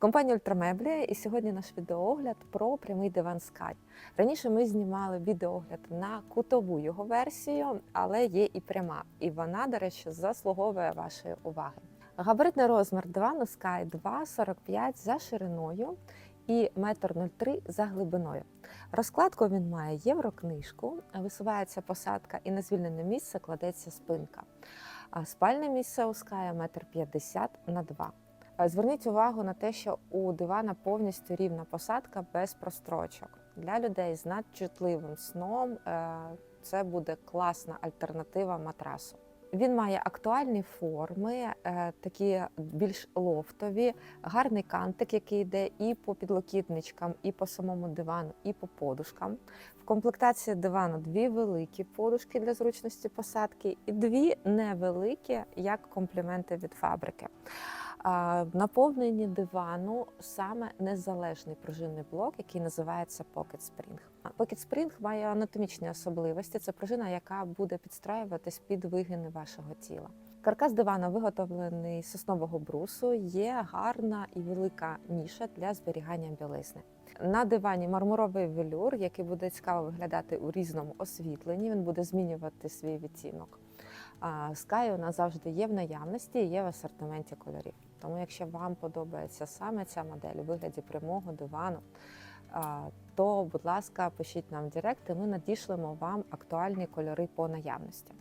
Компанія Ультрамеблі, і сьогодні наш відеоогляд про прямий диван Sky. Раніше ми знімали відеоогляд на кутову його версію, але є і пряма. І вона, до речі, заслуговує вашої уваги. Габаритний розмір дивану Sky 2,45 за шириною і 1,03 м за глибиною. Розкладку він має єврокнижку, висувається посадка і на звільнене місце кладеться спинка. А спальне місце у Sky 1,50 м на 2 Е, Зверніть увагу на те, що у дивана повністю рівна посадка без прострочок. Для людей з надчутливим сном е, це буде класна альтернатива матрасу. Він має актуальні форми, е, такі більш лофтові, гарний кантик, який йде і по підлокітничкам, і по самому дивану, і по подушкам. В комплектації дивану дві великі подушки для зручності посадки, і дві невеликі, як компліменти від фабрики. Наповненні дивану саме незалежний пружинний блок, який називається Pocket Spring. Pocket Spring має анатомічні особливості. Це пружина, яка буде підстраюватись під вигини вашого тіла. Каркас дивана виготовлений з соснового брусу. Є гарна і велика ніша для зберігання білизни. На дивані мармуровий велюр, який буде цікаво виглядати у різному освітленні. Він буде змінювати свій відтінок. Sky у нас завжди є в наявності є в асортименті кольорів. Тому, якщо вам подобається саме ця модель у вигляді прямого дивану, то, будь ласка, пишіть нам в Директ, і ми надішлемо вам актуальні кольори по наявності.